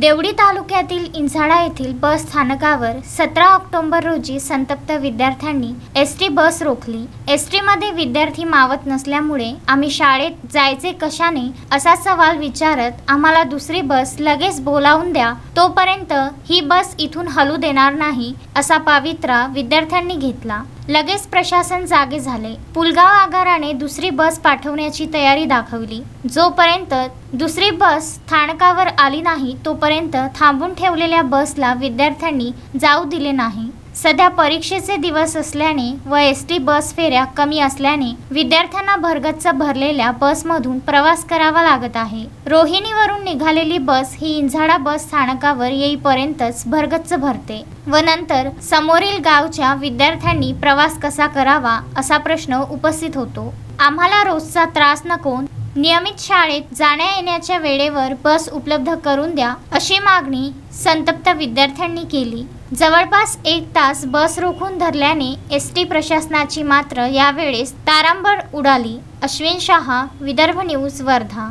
देवडी तालुक्यातील इंझाडा येथील बस स्थानकावर सतरा ऑक्टोबर रोजी संतप्त विद्यार्थ्यांनी एस टी बस रोखली. एस टीमध्ये विद्यार्थी मावत नसल्यामुळे आम्ही शाळेत जायचे कशाने असा सवाल विचारत आम्हाला दुसरी बस लगेच बोलावून द्या तोपर्यंत ही बस इथून हलू देणार नाही असा पावित्रा विद्यार्थ्यांनी घेतला. लगेच प्रशासन जागे झाले. पुलगाव आगाराने दुसरी बस पाठवण्याची तयारी दाखवली. जोपर्यंत दुसरी बस स्थानकावर आली नाही तोपर्यंत थांबून ठेवलेल्या बसला विद्यार्थ्यांनी जाऊ दिले नाही. सध्या परीक्षेचे दिवस असल्याने व एस टी बस फेऱ्या कमी असल्याने विद्यार्थ्यांना भरगच्च भरलेल्या बसमधून प्रवास करावा लागत आहे. रोहिणीवरून निघालेली बस ही इंझाडा बस स्थानकावर येईपर्यंतच भरगच्च भरते व नंतर समोरील गावच्या विद्यार्थ्यांनी प्रवास कसा करावा असा प्रश्न उपस्थित होतो. आम्हाला रोजचा त्रास नको नियमित शाळेत जाण्या येण्याच्या वेळेवर बस उपलब्ध करून द्या अशी मागणी संतप्त विद्यार्थ्यांनी केली. जवळपास एक तास बस रोखून धरल्याने एस टी प्रशासनाची मात्र यावेळेस तारांबळ उडाली. अश्विन शहा विदर्भ न्यूज वर्धा.